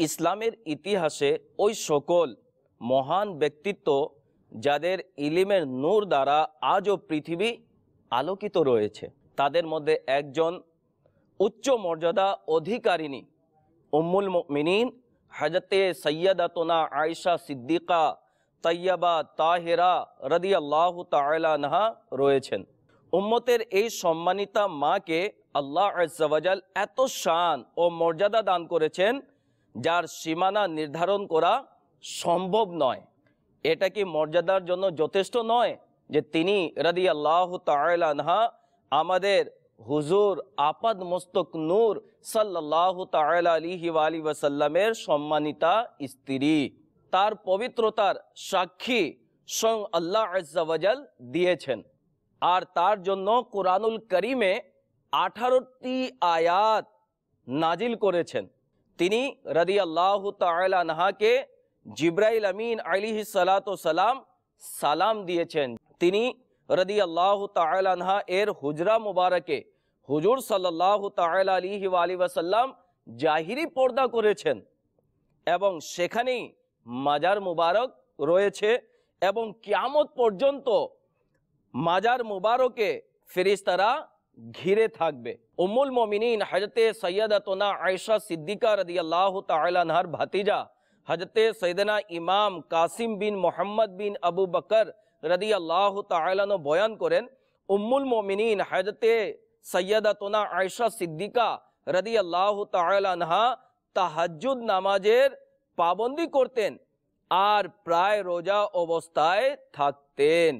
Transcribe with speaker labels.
Speaker 1: ইসলামের ইতিহাসে ওই সকল মহান ব্যক্তিত্ব যাদের ইলিমের নূর দ্বারা আজও পৃথিবী আলোকিত রয়েছে, তাদের মধ্যে একজন উচ্চ মর্যাদা অধিকারিণী উম্মুল মিনীন হজরতে সৈয়দাতনা আয়সা সিদ্দিকা তৈয়বা তাহেরা রদি আল্লাহ তালানহা রয়েছেন। উম্মতের এই সম্মানিতা মাকে আল্লাহ আজাল এত শান ও মর্যাদা দান করেছেন যার সীমানা নির্ধারণ করা সম্ভব নয়। এটা কি মর্যাদার জন্য যথেষ্ট নয় যে তিনি রদি আল্লাহ তালানহা আমাদের হুজুর আপাদ মস্তক নূর সাল্লাহ আলিহি আলী ওয়াসাল্লামের সম্মানিতা স্ত্রী। তার পবিত্রতার সাক্ষী স্বয়ং আল্লাহ আজাল দিয়েছেন। আর তার জন্য কোরআনুল করিমে আঠারোটি আয়াত নাজিল করেছেন। তিনি রদি আল্লাহ তালানহাকে জিব্রাইল আমিন আলিহি সালাত সালাম সালাম দিয়েছেন। তিনি রদি আল্লাহ তালানহা এর হুজরা মুবারকে হুজুর সাল্লাহ তাল আলিহি আলী ওয়াসাল্লাম জাহিরি পর্দা করেছেন এবং সেখানেই মাজার মুবারক রয়েছে এবং কিয়ামত পর্যন্ত মাজার মুবারকে ফেরিস্তারা ঘিরে থাকবে। উমুল মমিনিন হজরতে সৈয়দতনা আয়সা সিদ্দিকা রদি আল্লাহ তালানহার ভাতিজা হজরতে সৈদনা ইমাম কাসিম বিন মোহাম্মদ বিন আবু বকর রদি আল্লাহ তালানো বয়ান করেন, উম্মুল মমিনিন হজরতে সৈয়দতনা আয়সা সিদ্দিকা রদি আল্লাহ তালানহা তাহাজুদ নামাজের পাবন্দি করতেন আর প্রায় রোজা অবস্থায় থাকতেন।